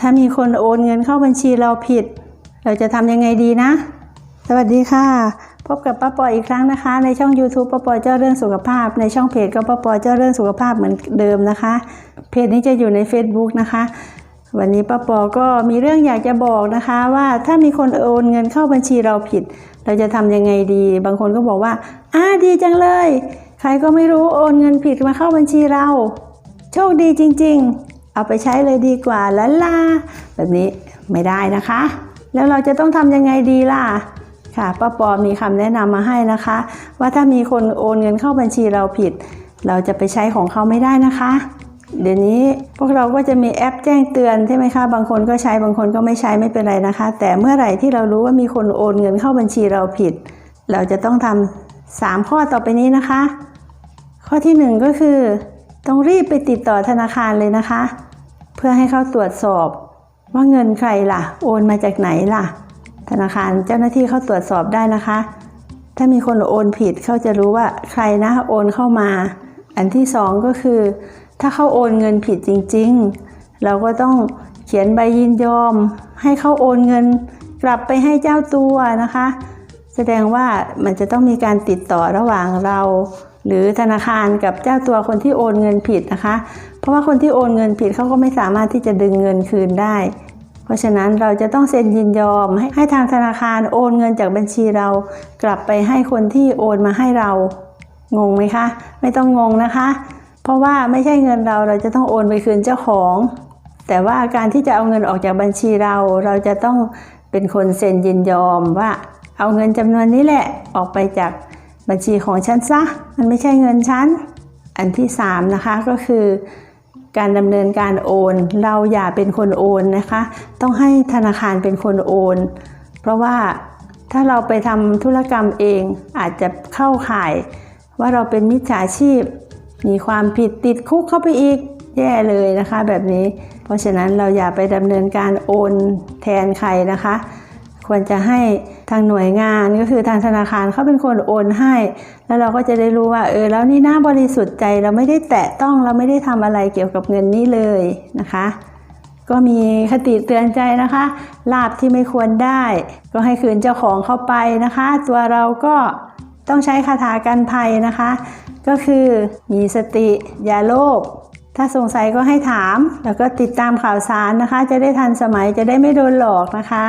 ถ้ามีคนโอนเงินเข้าบัญชีเราผิด เราจะทำยังไงดีนะ สวัสดีค่ะ พบกับป้าปออีกครั้งนะคะ ในช่อง YouTube ป้าปอเจ้าเรื่องสุขภาพ ในช่องเพจก็ป้าปอเจ้าเรื่องสุขภาพเหมือนเดิมนะคะ เพจนี้จะอยู่ใน Facebook นะคะวันนี้ป้าปอก็มีเรื่องอยากจะบอกนะคะว่าถ้ามีคนโอนเงินเข้าบัญชีเราผิด เราจะทำยังไงดี บางคนก็บอกว่าอ่าดีจังเลย ใครก็ไม่รู้โอนเงินผิดมาเข้าบัญชีเรา โชคดีจริง ๆ เอาไปใช้เลยดีกว่าละล่าแบบนี้ไม่ได้นะคะ แล้วเราจะต้องทำยังไงดีล่ะค่ะป้าปอมีคำแนะนำมาให้นะคะ ว่าถ้ามีคนโอนเงินเข้าบัญชีเราผิด เราจะไปใช้ของเขาไม่ได้นะคะ เดี๋ยวนี้พวกเราก็จะมีแอปแจ้งเตือนใช่ไหมคะบางคนก็ใช้บางคนก็ไม่ใช้ไม่เป็นไรนะคะ แต่เมื่อไหร่ที่เรารู้ว่ามีคนโอนเงินเข้าบัญชีเราผิด เราจะต้องทำสามข้อต่อไปนี้นะคะ ข้อที่หนึ่งก็คือ ต้องรีบไปติดต่อธนาคารเลยนะคะ พื่อให้เขาตรวจสอบ ว่าเงินใครล่ะ โอนมาจากไหนล่ะ ธนาคารเจ้าหน้าที่เข้าตรวจสอบได้นะคะ ถ้ามีคนโอนผิดเขาจะรู้ว่าใครนะโอนเข้ามา อันที่สองก็คือ ถ้าเขาโอนเงินผิดจริง ๆ เราก็ต้องเขียนใบยินยอม ให้เขาโอนเงินกลับไปให้เจ้าตัวนะคะ แสดงว่ามันจะต้องมีการติดต่อระหว่างเรา หรือธนาคารกับเจ้าตัวคนที่โอนเงินผิดนะคะ เพราะว่าคนที่โอนเงินผิดเขาก็ไม่สามารถที่จะดึงเงินคืนได้ เพราะฉะนั้นเราจะต้องเซ็นยินยอมให้ให้ทางธนาคารโอนเงินจากบัญชีเรา กลับไปให้คนที่โอนมาให้เรา งงไหมคะ ไม่ต้องงงนะคะ เพราะว่าไม่ใช่เงินเราเราจะต้องโอนไปคืนเจ้าของ แต่ว่าการที่จะเอาเงินออกจากบัญชีเรา เราจะต้องเป็นคนเซ็นยินยอมว่า เอาเงินจำนวนนี้แหละออกไปจาก บัญชีของฉันซะ มันไม่ใช่เงินฉัน อันที่สามนะคะก็คือการดำเนินการโอน เราอย่าเป็นคนโอนนะคะ ต้องให้ธนาคารเป็นคนโอน เพราะว่าถ้าเราไปทำธุรกรรมเองอาจจะเข้าข่าย ว่าเราเป็นมิจฉาชีพ มีความผิดติดคุกเข้าไปอีกแย่เลยนะคะ แบบนี้ เพราะฉะนั้นเราอย่าไปดำเนินการโอนแทนใครนะคะ ควรจะให้ทางหน่วยงานก็คือทางธนาคารเขาเป็นคนโอนให้ แล้วเราก็จะได้รู้ว่าเออแล้วนี่น่าบริสุทธิ์ใจเราไม่ได้แตะต้องเราไม่ได้ทำอะไรเกี่ยวกับเงินนี้เลยนะคะ ก็มีคติเตือนใจนะคะ ลาบที่ไม่ควรได้ ก็ให้คืนเจ้าของเข้าไปนะคะ ตัวเราก็ต้องใช้คาถากันภัยนะคะ ก็คือมีสติอย่าโลภถ้าสงสัยก็ให้ถาม แล้วก็ติดตามข่าวสารนะคะ จะได้ทันสมัยจะได้ไม่โดนหลอกนะคะ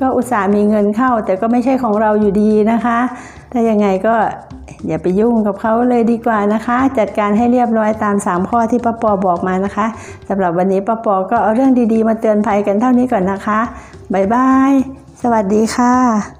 ก็อุตส่าห์มีเงินเข้า แต่ก็ไม่ใช่ของเราอยู่ดีนะคะ ถ้ายังไงก็อย่าไปยุ่งกับเขาเลยดีกว่านะคะ จัดการให้เรียบร้อยตาม 3 ข้อที่ป้าปอบอกมานะคะสำหรับวันนี้ป้าปอก็เอาเรื่องดีๆ มาเตือนภัยกันเท่านี้ก่อนนะคะบ๊ายบายสวัสดีค่ะ